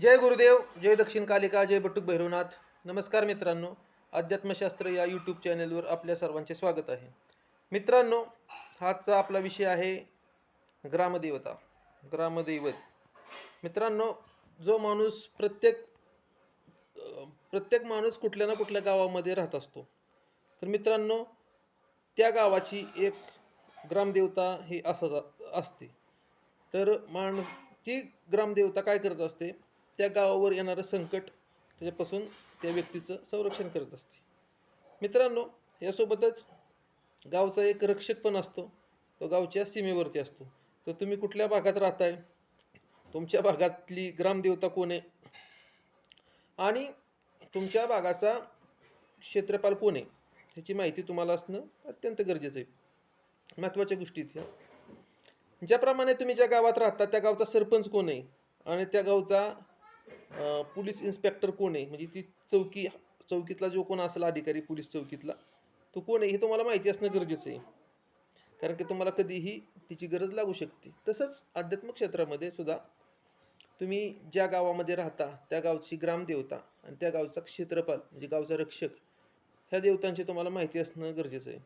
जय गुरुदेव जय दक्षिण कालिका जय बटुक भैरवनाथ. नमस्कार मित्रांनो अध्यात्मशास्त्र या यूट्यूब चॅनलवर आपल्या सर्वांचे स्वागत आहे. मित्रांनो हाचा आपला विषय आहे ग्रामदेवता ग्रामदैवत. मित्रांनो जो माणूस प्रत्येक प्रत्येक माणूस कुठल्या ना कुठल्या गावामध्ये राहत असतो. तर मित्रांनो त्या गावाची एक ग्रामदेवता ही असं असते. तर माणूस ती ग्रामदेवता काय करत असते? त्या गावावर येणारं संकट त्याच्यापासून त्या व्यक्तीचं संरक्षण करत असते. मित्रांनो यासोबतच गावचा एक रक्षक पण असतो. तो गावच्या सीमेवरती असतो. तर तुम्ही कुठल्या भागात राहताय? तुमच्या भागातली ग्रामदेवता कोण आहे? आणि तुमच्या भागाचा क्षेत्रपाल कोण आहे? ह्याची माहिती तुम्हाला असणं अत्यंत गरजेचं आहे. महत्त्वाच्या गोष्टी इथे ज्याप्रमाणे तुम्ही ज्या गावात राहता त्या गावचा सरपंच कोण आहे? आणि त्या गावचा पोलीस इन्स्पेक्टर कोण आहे? म्हणजे ती चौकी चौकीतला जो कोण असेल अधिकारी पोलीस चौकीतला तो कोण आहे हे तुम्हाला माहिती असणं गरजेचं आहे. कारण की तुम्हाला कधीही तिची गरज लागू शकते. तसंच आध्यात्मिक क्षेत्रामध्ये सुद्धा तुम्ही ज्या गावामध्ये राहता त्या गावची ग्रामदेवता आणि त्या गावचा क्षेत्रपाल म्हणजे गावचा रक्षक ह्या देवतांची तुम्हाला माहिती असणं गरजेचं आहे.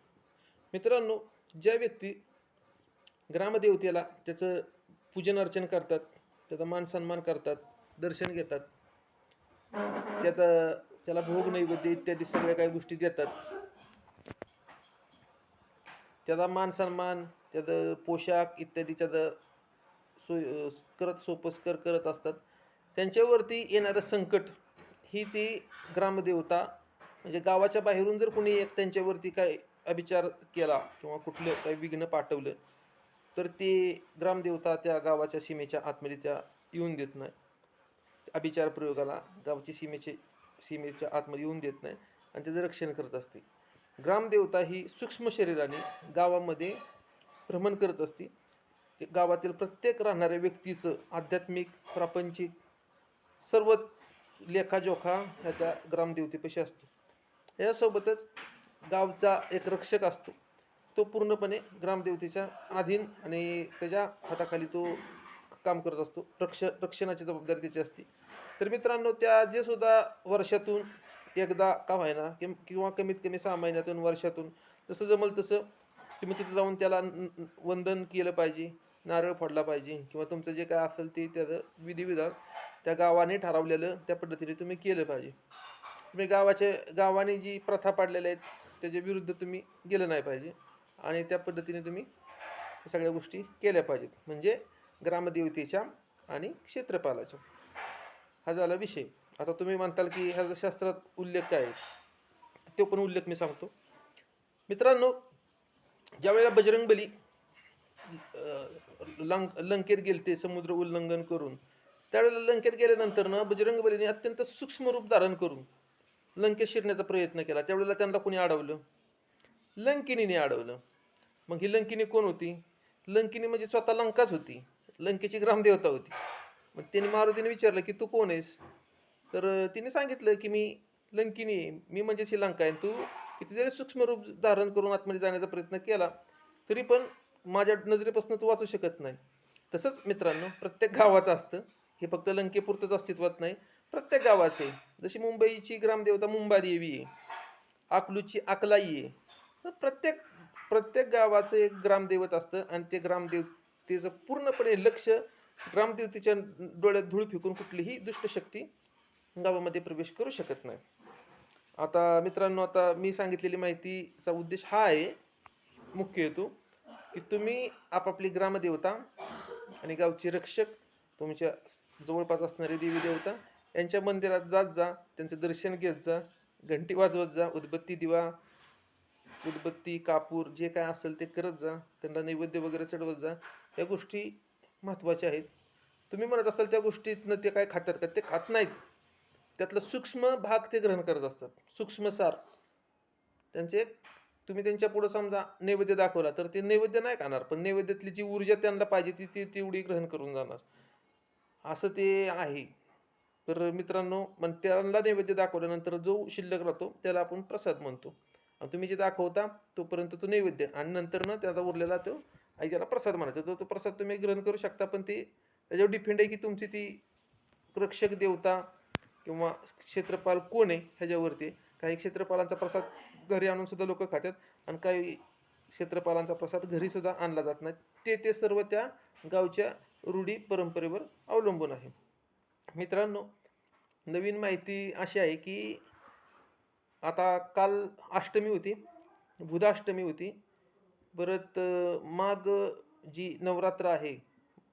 मित्रांनो ज्या व्यक्ती ग्रामदेवतेला त्याचं पूजन अर्चन करतात त्याचा मान सन्मान करतात दर्शन घेतात. त्यात त्याला भोग नैवेद्य इत्यादी सगळ्या काही गोष्टी देतात. त्याचा मान सन्मान त्यात पोशाख इत्यादी त्याचं सोय करत सोपस्कर करत असतात. त्यांच्यावरती येणारं संकट ही ती ग्रामदेवता म्हणजे गावाच्या बाहेरून जर कोणी एक त्यांच्यावरती काय अभिचार केला किंवा कुठलं काही विघ्न पाठवलं तर ते ग्रामदेवता त्या गावाच्या सीमेच्या आतमध्ये त्या येऊन देत नाही. अभिचार प्रयोगाला गावची सीमेचे सीमेच्या आतमध्ये येऊन देत नाही आणि त्याचं रक्षण करत असते. ग्रामदेवता ही सूक्ष्म शरीराने गावामध्ये भ्रमण करत असते. गावातील प्रत्येक राहणाऱ्या व्यक्तीचं आध्यात्मिक प्रापंचिक सर्व लेखाजोखा ह्याच्या ग्रामदेवतेपाशी असतो. यासोबतच गावचा एक रक्षक असतो. तो पूर्णपणे ग्रामदेवतेच्या अधीन आणि त्याच्या हाताखाली तो काम करत असतो. रक्ष रक्षणाची जबाबदारी त्याची असते. तर मित्रांनो त्या जे सुद्धा वर्षातून एकदा का व्हायना किं किंवा कमीत कमी सहा महिन्यातून वर्षातून जसं जमल तसं तुम्ही तिथे जाऊन त्याला वंदन केलं पाहिजे नारळ फोडला पाहिजे किंवा तुमचं जे काय असेल ते त्याचं विधिविधान त्या गावाने ठरवलेलं त्या पद्धतीने तुम्ही केलं पाहिजे. तुम्ही गावाचे गावाने जी प्रथा पाडलेल्या आहेत त्याच्या विरुद्ध तुम्ही गेलं नाही पाहिजे. आणि त्या पद्धतीने तुम्ही सगळ्या गोष्टी केल्या पाहिजेत. म्हणजे ग्रामदेवतेच्या आणि क्षेत्रपालाच्या. हा झाला विषय. आता तुम्ही म्हणताल की ह्या शास्त्रात उल्लेख काय आहे? तो पण उल्लेख मी सांगतो. मित्रांनो ज्यावेळेला बजरंगबली अं, लंक लंकेत गेलते समुद्र उल्लंघन करून त्यावेळेला लंकेत गेल्यानंतर ना बजरंगबलीने अत्यंत सूक्ष्म रूप धारण करून लंकेत शिरण्याचा प्रयत्न केला. त्यावेळेला त्यांना कोणी अडवलं? लंकिनीने अडवलं. मग ही लंकिनी कोण होती? लंकिनी म्हणजे स्वतः लंकाच होती. लंकेची ग्रामदेवता होती. मग त्यांनी मारुतीने विचारलं की तू कोण आहेस? तर तिने सांगितलं की मी लंकिनी आहे मी म्हणजे श्रीलंका आहे. तू किती जरी सूक्ष्म रूप धारण करून आतमध्ये जाण्याचा प्रयत्न केला तरी पण माझ्या नजरेपासून तू वाचू शकत नाही. तसंच मित्रांनो प्रत्येक गावाचं असतं. हे फक्त लंकेपुरतंच अस्तित्वात नाही. प्रत्येक गावाचे जशी मुंबईची ग्रामदेवता मुंबादेवी आहे अकलूची अकलाई आहे तर प्रत्येक प्रत्येक गावाचं एक ग्रामदैवत असतं आणि ते ग्रामदेव तिचं पूर्णपणे लक्ष ग्रामदेवतेच्या डोळ्यात धूळ फेकून कुठलीही दुष्टशक्ती गावामध्ये प्रवेश करू शकत नाही. आता मित्रांनो आता मी सांगितलेली माहितीचा उद्देश हा आहे मुख्य हेतू की तुम्ही आपापली ग्रामदेवता आणि गावचे रक्षक तुमच्या जवळपास असणारे देवी देवता यांच्या मंदिरात जात जा त्यांचं दर्शन घेत जा घंटी वाजवत जा उदबत्ती दिवा उदबत्ती कापूर जे काय असेल ते करत जा त्यांना नैवेद्य वगैरे चढवत जा. या गोष्टी महत्त्वाच्या आहेत. तुम्ही म्हणत असाल त्या गोष्टीतनं ते काय खातात का? ते खात नाहीत. त्यातला सूक्ष्म भाग ते ग्रहण करत असतात. सूक्ष्मसार त्यांचे तुम्ही त्यांच्या पुढं समजा नैवेद्य दाखवला तर ते नैवेद्य नाही खाणार पण नैवेद्यातली जी ऊर्जा त्यांना पाहिजे ती ती तेवढी ग्रहण करून जाणार. असं ते आहे. तर मित्रांनो पण त्यांना नैवेद्य दाखवल्यानंतर जो शिल्लक राहतो त्याला आपण प्रसाद म्हणतो. तुम्ही जे दाखवता तोपर्यंत तो नैवेद्य. आणि नंतर न त्याचा उरलेला तो आई प्रसाद म्हणायचा. तो तो प्रसाद तुम्ही ग्रहण करू शकता पण ते त्याच्यावर डिपेंड आहे की तुमची ती रक्षक देवता किंवा क्षेत्रपाल कोण आहे ह्याच्यावरती. काही क्षेत्रपालांचा प्रसाद घरी आणून सुद्धा लोक खातात आणि काही क्षेत्रपालांचा प्रसाद घरी सुद्धा आणला जात नाही. ते ते सर्व त्या गावच्या रूढी परंपरेवर अवलंबून आहे. मित्रांनो नवीन माहिती अशी आहे की आता काल अष्टमी होती बुधाष्टमी होती. परत माघ जी नवरात्र आहे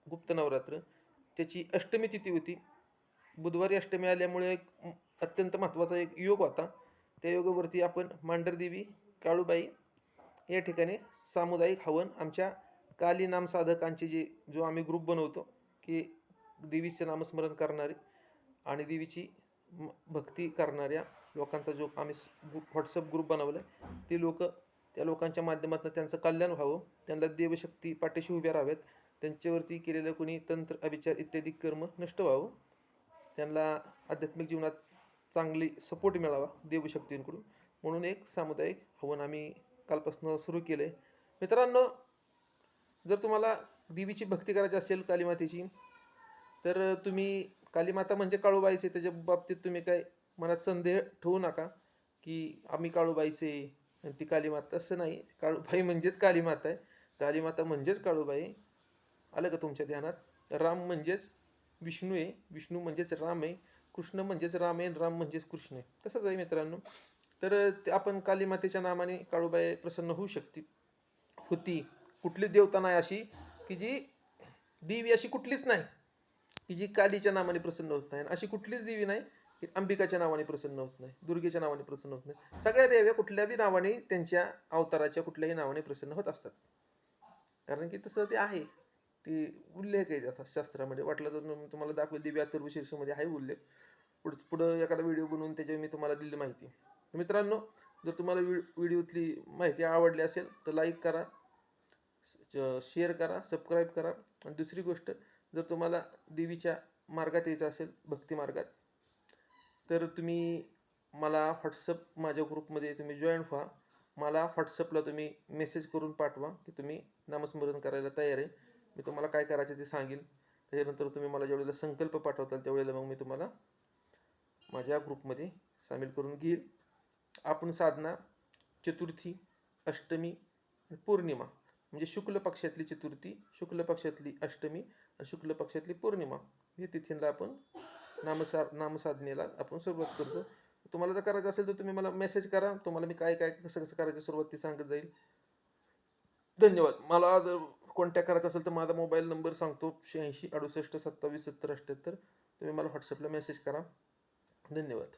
गुप्त नवरात्र त्याची अष्टमी तिथी होती. बुधवारी अष्टमी आल्यामुळे एक अत्यंत महत्त्वाचा एक योग होता. त्या योगावरती आपण मांढरदेवी काळूबाई या ठिकाणी सामुदायिक हवन आमच्या काली नाम साधकांचे जे जो आम्ही ग्रुप बनवतो की देवीचे नामस्मरण करणारे आणि देवीची म- भक्ती करणाऱ्या लोकांचा जो आम्ही व्हॉट्सअप ग्रुप बनवला आहे ते लोक त्या लोकांच्या माध्यमातून त्यांचं कल्याण व्हावं त्यांना देवशक्ती पाठीशी उभ्या राहाव्यात त्यांच्यावरती केलेलं कोणी तंत्र अविचार इत्यादी कर्म नष्ट व्हावं. त्यांना आध्यात्मिक जीवनात चांगली सपोर्ट मिळावा देवशक्तींकडून. म्हणून एक सामुदायिक हवन आम्ही कालपासून सुरू केलं आहे मित्रांनो जर तुम्हाला देवीची भक्ती करायची असेल कालीमातेची तर तुम्ही कालीमाता म्हणजे काळूबाईचे त्याच्या बाबतीत तुम्ही काय मनात संदेह ठेवू नका की आम्ही काळूबाईचे ती कालीमाता असं नाही. काळूबाई म्हणजेच कालीमाता आहे. कालीमाता म्हणजेच काळूबाई. आलं का तुमच्या ध्यानात? राम म्हणजेच विष्णू आहे. विष्णू म्हणजेच राम आहे. कृष्ण म्हणजेच राम आहे आणि राम म्हणजेच कृष्ण आहे. तसंच आहे मित्रांनो. तर ते आपण कालीमातेच्या नामाने काळूबाई प्रसन्न होऊ शकते होती. कुठली देवता नाही अशी की जी देवी अशी कुठलीच नाही. की जी कालीच्या नावाने प्रसन्न होत नाही. अशी कुठलीच देवी नाही की अंबिकाच्या नावाने प्रसन्न होत नाही दुर्गेच्या नावाने प्रसन्न होत नाही. सगळ्या देव्या कुठल्याही नावाने त्यांच्या अवताराच्या कुठल्याही नावाने प्रसन्न होत असतात. कारण की तसं ते आहे. ती उल्लेख आहे आता शास्त्रामध्ये. वाटलं तर मी तुम्हाला दाखवेल दिव्या अथर्व शीर्षमध्ये आहे उल्लेख. पुढं पुढं एखादा व्हिडिओ बनवून त्याच्यावर मी तुम्हाला दिली माहिती. मित्रांनो जर तुम्हाला व्हिडिओतली माहिती आवडली असेल तर लाईक करा शेअर करा सबस्क्राईब करा. आणि दुसरी गोष्ट जर तुम्हाला देवीच्या मार्गात यायचं असेल भक्ती मार्गात तर तुम्ही मला व्हॉट्सअप माझ्या ग्रुपमध्ये तुम्ही जॉईन व्हा. मला व्हॉट्सअपला तुम्ही मेसेज करून पाठवा की तुम्ही नामस्मरण करायला तयार आहे. मी तुम्हाला काय करायचं ते सांगेल. त्याच्यानंतर तुम्ही मला ज्यावेळेला संकल्प पाठवताल त्यावेळेला मग मी तुम्हाला माझ्या ग्रुपमध्ये सामील करून घेईल. आपण साधना चतुर्थी अष्टमी पौर्णिमा. म्हणजे शुक्ल पक्षातली चतुर्थी शुक्ल पक्षातली अष्टमी आणि शुक्ल पक्षातली पौर्णिमा. हे तिथींना आपण नामसा नामसाधनेला आपण सुरुवात करतो. तुम्हाला जर करायचं असेल तर तुम्ही मला मेसेज करा. तुम्हाला मी काय काय कसं कसं करायचं सुरुवात ती सांगत जाईल. धन्यवाद. मला जर कॉन्टॅक्ट करायचा असेल तर माझा मोबाईल नंबर सांगतो. शहाऐंशी अडुसष्ट सत्तावीस सत्तर अठ्ठ्याहत्तर तुम्ही मला व्हॉट्सअपला मेसेज करा. धन्यवाद.